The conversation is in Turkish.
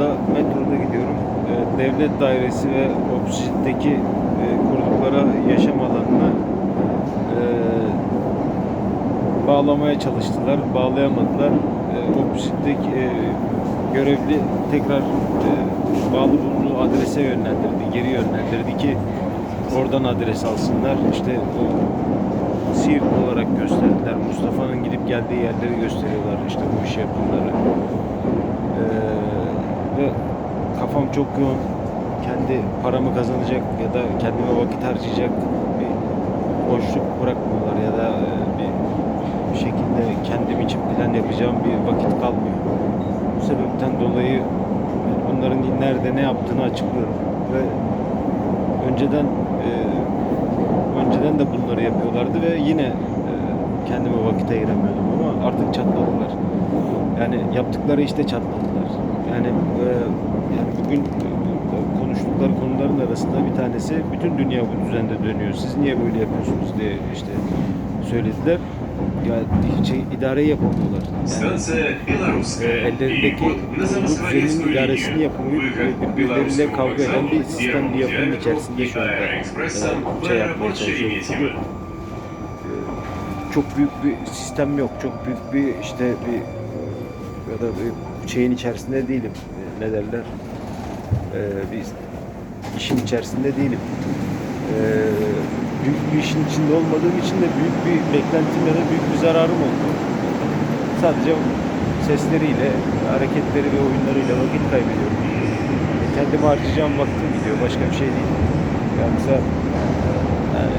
anda metroda gidiyorum. Ee, Devlet dairesi ve Opsit'teki e, kurdukları yaşam alanına e, bağlamaya çalıştılar. Bağlayamadılar. E, e, görevli tekrar e, bağlı bulunduğu adrese yönlendirdi. Geri yönlendirdi ki oradan adres alsınlar. İşte o Siirt olarak gösterdiler. Mustafa'nın gidip geldiği yerleri gösteriyorlar. İşte bu iş yapımları. Kafam çok yoğun. Kendi paramı kazanacak ya da kendime vakit harcayacak bir boşluk bırakmıyorlar ya da e, bir, bir şekilde kendim için plan yapacağım bir vakit kalmıyor. Bu sebepten dolayı bunların nerede ne yaptığını açıklıyorum ve önceden e, önceden de bunları yapıyorlardı ve yine e, kendime vakit ayıramıyordum ama artık çatladılar. Yani yaptıkları işte çatladılar. Yani e, yani arasında bir tanesi bütün dünya bu düzende dönüyor. Siz niye böyle yapıyorsunuz diye işte söylediler. Ya şey, hiç idare yapamıyorlar. Yani, ellerindeki bu düzenin idaresini yapamayıp birbirleriyle kavga eden bir sistem bir yapının içerisinde şu anda şey yapmaya çalışıyor. Çünkü e, çok büyük bir sistem yok. Çok büyük bir işte bir ya da bir şeyin içerisinde değilim. E, ne derler? Ee, bir işin içerisinde değilim. Ee, büyük bir işin içinde olmadığım için de büyük bir beklentim ya da büyük bir zararım oldu. Sadece sesleriyle, hareketleri ve oyunlarıyla vakit kaybediyorum. E, Kendime harcayacağım vaktim gidiyor. Başka bir şey değil. Yoksa yani